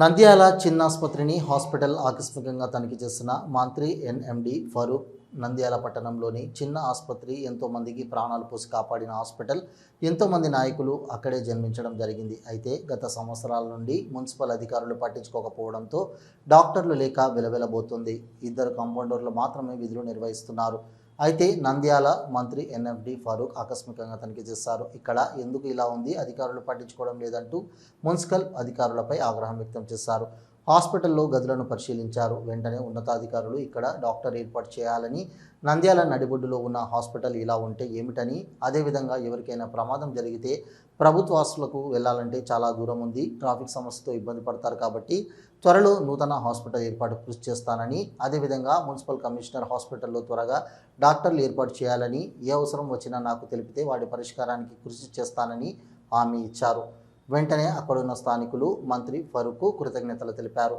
నంద్యాల చిన్న ఆసుపత్రిని హాస్పిటల్ ఆకస్మికంగా తనిఖీ చేసిన మంత్రి ఎన్ఎండి ఫరూక్ నంద్యాల పట్టణంలోని చిన్న ఆసుపత్రి ఎంతోమందికి ప్రాణాలు పోసి కాపాడిన హాస్పిటల్ ఎంతోమంది నాయకులు అక్కడే జన్మించడం జరిగింది. అయితే గత సంవత్సరాల నుండి మున్సిపల్ అధికారులు పట్టించుకోకపోవడంతో డాక్టర్లు లేక వెలవెలబోతుంది. ఇద్దరు కాంపౌండర్లు మాత్రమే విధులు నిర్వహిస్తున్నారు. అయితే నంద్యాల మంత్రి ఎన్ఎఫ్డి ఫారూక్ ఆకస్మికంగా తనిఖీ చేశారు. ఇక్కడ ఎందుకు ఇలా ఉంది? అధికారులు పట్టించుకోవడం లేదంటూ మున్సిపల్ అధికారులపై ఆగ్రహం వ్యక్తం చేశారు. హాస్పిటల్లో గదులను పరిశీలించారు. వెంటనే ఉన్నతాధికారులు ఇక్కడ డాక్టర్ ఏర్పాటు చేయాలని నంద్యాల నడిబొడ్డులో ఉన్న హాస్పిటల్ ఇలా ఉంటే ఏమిటని అదేవిధంగా ఎవరికైనా ప్రమాదం జరిగితే ప్రభుత్వ ఆస్తులకు వెళ్ళాలంటే చాలా దూరం ఉంది. ట్రాఫిక్ సమస్యతో ఇబ్బంది పడతారు కాబట్టి త్వరలో నూతన హాస్పిటల్ ఏర్పాటు కృషి చేస్తానని అదేవిధంగా మున్సిపల్ కమిషనర్ హాస్పిటల్లో త్వరగా డాక్టర్లు ఏర్పాటు చేయాలని ఏ అవసరం వచ్చినా నాకు తెలిపితే వాటి పరిష్కారానికి కృషి చేస్తానని హామీ ఇచ్చారు వెంటనే అక్కడున్న స్థానికులు మంత్రి ఫరూక్ కృతజ్ఞతలు తెలిపారు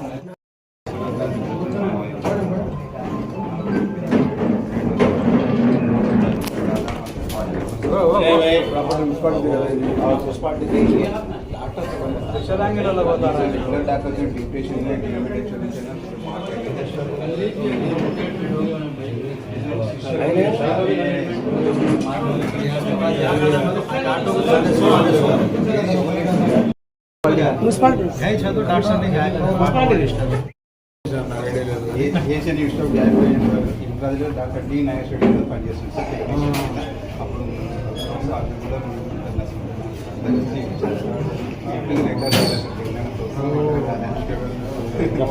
వద్దు వద్దులే municipality Asian institute join doctor D Nageswari గారు పనిచేస్తుంది సార్ అప్పుడు అది కూడా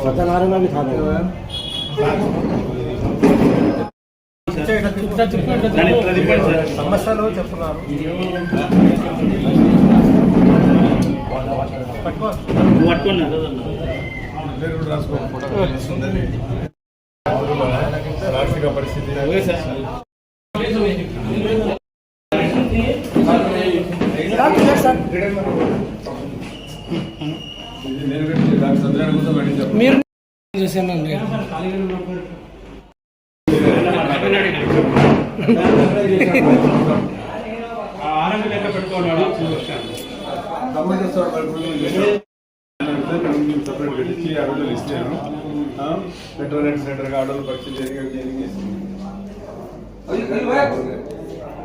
సత్యనారాయణ भी था సమస్యలు చెప్తున్నారు ఆర్థిక పరిస్థితి మీరు చూసానండి సపరేట్ పెట్టించి ఆ రోజులు ఇస్తాను వెటర్నరీ సెంటర్ ఆర్డర్లు పరిచయం జరిగి జరిగి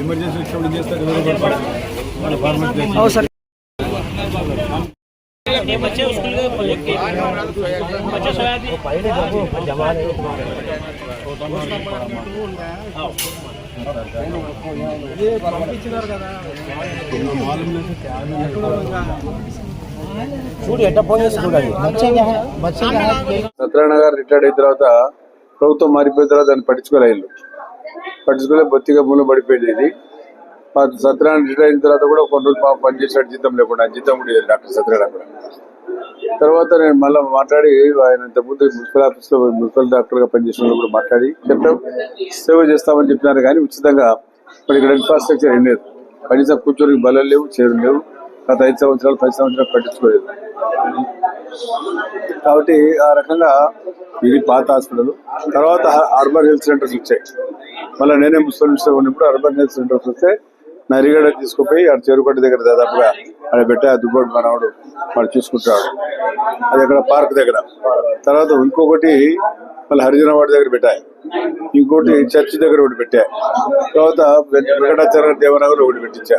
ఎమర్జెన్సీ వచ్చినప్పుడు చేస్తారు ఎవరు పడతారు. వాళ్ళ ఫార్మేట్ చేస్తారు. అవును సార్ ये बच्चे स्कूल के बच्चे सोयाबीन చూడు ఎట్ట ఫోన్ చేసి చూడాలి సత్యనారాయణ గారు రిటైర్డ్ అయిన తర్వాత ప్రభుత్వం మారిపోయిన తర్వాత దాన్ని పట్టించుకోలేదు పట్టించుకోలే బొత్తిగా మూల పడిపోయింది ఇది. ఆ సత్యనారాయణ రిటైర్ అయిన తర్వాత కూడా కొన్ని రోజులు పాపం పనిచేసాడు జీతం లేకుండా. జీతం ఉండేది డాక్టర్ సత్యనారాయణ కూడా. తర్వాత నేను మళ్ళీ మాట్లాడి ఆయన ఇంతకుముందు మున్సిపల్ ఆఫీస్లో మున్సిపల్ డాక్టర్గా పనిచేసిన కూడా మాట్లాడి చెప్పాం. సేవ చేస్తామని చెప్పినారు కానీ ఉచితంగా మరి ఇక్కడ ఇన్ఫ్రాస్ట్రక్చర్ ఏం లేదు. కనీసం కూర్చొని బలం లేవు చైర్లు లేవు. గత ఐదు సంవత్సరాలు పది సంవత్సరాలు పట్టించుకోలేదు. కాబట్టి ఆ రకంగా ఇది పాత హాస్పిటల్. తర్వాత అర్బన్ హెల్త్ సెంటర్స్ వచ్చాయి. మళ్ళీ నేనే ముస్లిం ఉన్నప్పుడు అర్బన్ హెల్త్ సెంటర్స్ వస్తే నరిగడ తీసుకుపోయి ఆడ చెరుకట్టు దగ్గర దాదాపుగా ఆడ పెట్టి ఆ దుబ్బోడు మనవాడు వాడు చూసుకుంటాడు. అది అక్కడ పార్క్ దగ్గర. తర్వాత ఇంకొకటి మళ్ళీ హరిజనవాడి దగ్గర పెట్టాయి ఇంకోటి చర్చి దగ్గర ఒకటి పెట్టా. తర్వాత వెంకటాచార్య దేవనగర్ ఒకటి పెట్టించా.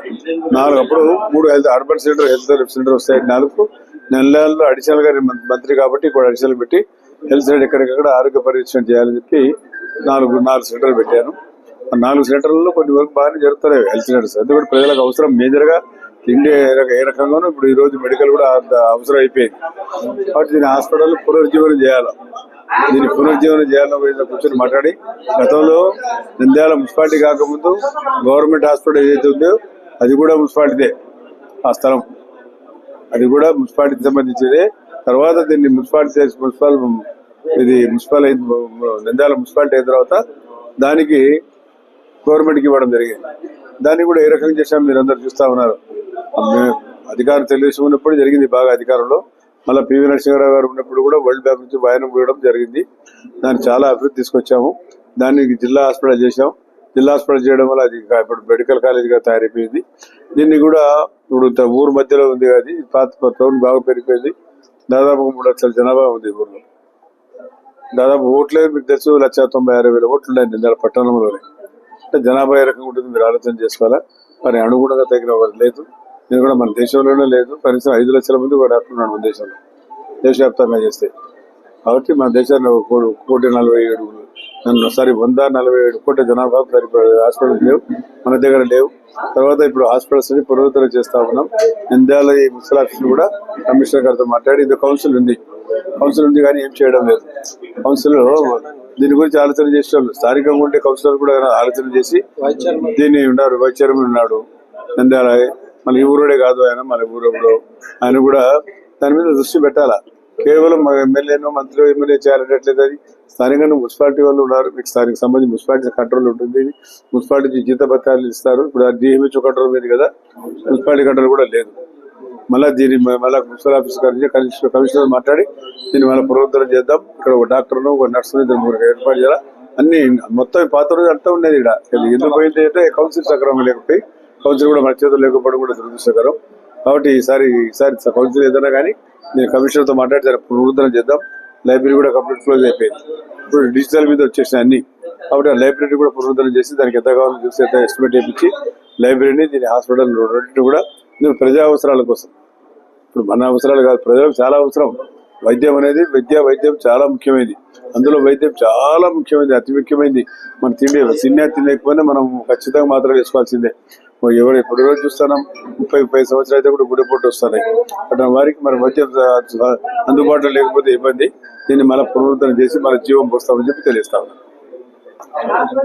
నాలుగు అప్పుడు మూడు health urban centre health centre వస్తాయి. నాలుగు నెలల్లో అడిషనల్గా మంత్రి కాబట్టి ఇప్పుడు అడిషనల్ పెట్టి హెల్త్ సెంటర్ ఎక్కడికక్కడ ఆరోగ్య పరీక్షణ చేయాలని చెప్పి నాలుగు నాలుగు సెంటర్లు పెట్టాను. నాలుగు సెంటర్లలో కొన్ని వరకు బాగానే జరుగుతున్నాయి. హెల్త్ సెంటర్స్ అది కూడా ప్రజలకు అవసరం. మేజర్గా తిండి ఏ ఏ రకంగానూ ఇప్పుడు ఈ రోజు మెడికల్ కూడా అవసరం అయిపోయింది. కాబట్టి దీని హాస్పిటల్ పునరుజ్జీవనం చేయాలి. దీన్ని పునరుజ్జీవనం చేయాలని కూర్చొని మాట్లాడి గతంలో నంద్యాల మున్సిపాలిటీ కాకముందు గవర్నమెంట్ హాస్పిటల్ ఏదైతే ఉందో అది కూడా మున్సిపాలిటీదే ఆ స్థలం. అది కూడా మున్సిపాలిటీకి సంబంధించిదే తర్వాత దీన్ని మున్సిపాలిటీ మున్సిపల్ ఇది మున్సిపల్ అయిన నంద్యాల మున్సిపాలిటీ అయిన తర్వాత దానికి గవర్నమెంట్కి ఇవ్వడం జరిగింది. దాన్ని కూడా ఏ రకంగా చేశాం మీరు అందరు చూస్తా ఉన్నారు. అధికారం తెలుగుదేశం ఉన్నప్పుడు జరిగింది బాగా అధికారంలో. మళ్ళీ పివి నరసింహారావు గారు ఉన్నప్పుడు కూడా వరల్డ్ బ్యాంక్ నుంచి వాయనం ఇవ్వడం జరిగింది. దాన్ని చాలా అభివృద్ధి తీసుకొచ్చాము. దాన్ని జిల్లా హాస్పిటల్ చేశాం. జిల్లా హాస్పిటల్ చేయడం వల్ల అది ఇప్పుడు మెడికల్ కాలేజ్గా తయారైపోయింది. దీన్ని కూడా ఇప్పుడు ఊరు మధ్యలో ఉంది అది. పాత టౌన్ బాగా పెరిగిపోయింది. దాదాపు మూడు లక్షల జనాభా ఉంది ఊర్లో. దాదాపు ఓట్లే మీకు తెలుసు లక్ష తొంభై ఆరు వేల ఓట్లు ఉన్నాయి నిన్న పట్టణంలోనే. అంటే జనాభా ఏ రకంగా ఉంటుంది మీరు ఆలోచన చేసుకోవాలా? మరి అనుగుణంగా తగిన వారు లేదు. నేను కూడా మన దేశంలోనే లేదు. కనీసం ఐదు లక్షల మంది కూడా డాక్టర్ మన దేశంలో. దేశవ్యాప్తంగా చేస్తే. కాబట్టి మన దేశాన్ని ఒక కోటి నలభై ఏడు నన్ను సారీ వంద నలభై ఏడు కోట్ల జనాభా హాస్పిటల్స్ లేవు. మన దగ్గర లేవు. తర్వాత ఇప్పుడు హాస్పిటల్స్ని పునరుద్ధరణ చేస్తా ఉన్నాం. ఇందాల ఈ మున్సిపల్ కూడా కమిషనర్ గారితో మాట్లాడి ఇది కౌన్సిల్ ఉంది. కౌన్సిల్ ఉంది కానీ ఏం చేయడం లేదు. కౌన్సిల్ దీని గురించి ఆలోచన చేసే వాళ్ళు స్థానికంగా ఉండే కౌన్సిలర్ కూడా ఆలోచన చేసి దీన్ని ఉన్నారు. వైస్ చైర్మన్ ఉన్నాడు. నంద్యాల మన ఈ ఊరుడే కాదు ఆయన మన ఊరు ఆయన కూడా దాని మీద దృష్టి పెట్టాలా? కేవలం ఎమ్మెల్యేనో మంత్రి ఎమ్మెల్యే చేయాలనేట్లేదు అది. స్థానికంగా మున్సిపాలిటీ వాళ్ళు ఉన్నారు. మీకు స్థానిక సంబంధించి మున్సిపాలిటీ కంట్రోల్ ఉంటుంది. మున్సిపాలిటీ జీత భత్యాలు ఇస్తారు. ఇప్పుడు డిఎంహెచ్ఓ కంట్రోల్ మీద కదా. మున్సిపాలిటీ కంట్రోల్ కూడా లేదు. మళ్ళీ దీన్ని మళ్ళీ మున్సిపల్ ఆఫీస్ గారి కమిషనర్ కమిషనర్ మాట్లాడి దీన్ని మళ్ళీ పునరుద్ధరణ చేద్దాం. ఇక్కడ ఒక డాక్టర్ను ఒక నర్సును ఇద్దరు ముగ్గురు ఏర్పాటు చేయాలి? అన్ని మొత్తం పాత రోజు అంతా ఉండేది ఇక్కడ ఎందుకు పోయింది అంటే కౌన్సిల్ సక్రమం లేకపోయి కౌన్సిల్ కూడా మన చేతులు లేకపోవడం కూడా దురదృష్టకరం. కాబట్టి ఈసారి ఈసారి కౌన్సిల్ ఏదైనా కానీ నేను కమిషనర్తో మాట్లాడి దాన్ని పునరుద్ధరణ చేద్దాం. లైబ్రరీ కూడా కంప్లీట్ క్లోజ్ అయిపోయింది. ఇప్పుడు డిజిటల్ మీద వచ్చేసినాయి అన్ని. కాబట్టి ఆ లైబ్రరీ కూడా పునరుద్ధరణ చేసి దానికి ఎంత కావాలో చూసి ఎంత ఎస్టిమేట్ చేయించి లైబ్రరీని దీని హాస్పిటల్ రెండింటిని కూడా నేను ప్రజా అవసరాల కోసం ఇప్పుడు మన అవసరాలు కాదు ప్రజలకు చాలా అవసరం. వైద్యం అనేది విద్య వైద్యం చాలా ముఖ్యమైనది. అందులో వైద్యం చాలా ముఖ్యమైనది అతి ముఖ్యమైనది. మన తిండి తినే తినకపోయినా మనం ఖచ్చితంగా మాత్రం వేసుకోవాల్సిందే. ఎవరు ఎప్పుడు రోజు చూస్తున్నాం ముప్పై ముప్పై సంవత్సరాలు అయితే కూడా గుడిపోటు వస్తున్నాయి అటు వారికి మన వైద్యం అందుబాటులో లేకపోతే ఇబ్బంది. దీన్ని మళ్ళీ పునరుద్ధరణ చేసి మన జీవం పోస్తామని చెప్పి తెలియస్తాం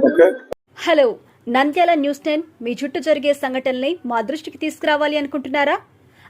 okay? Hello Nandyal news ten మీ చుట్టూ జరిగే సంఘటనల్ని మా దృష్టికి తీసుకురావాలి అనుకుంటున్నారా?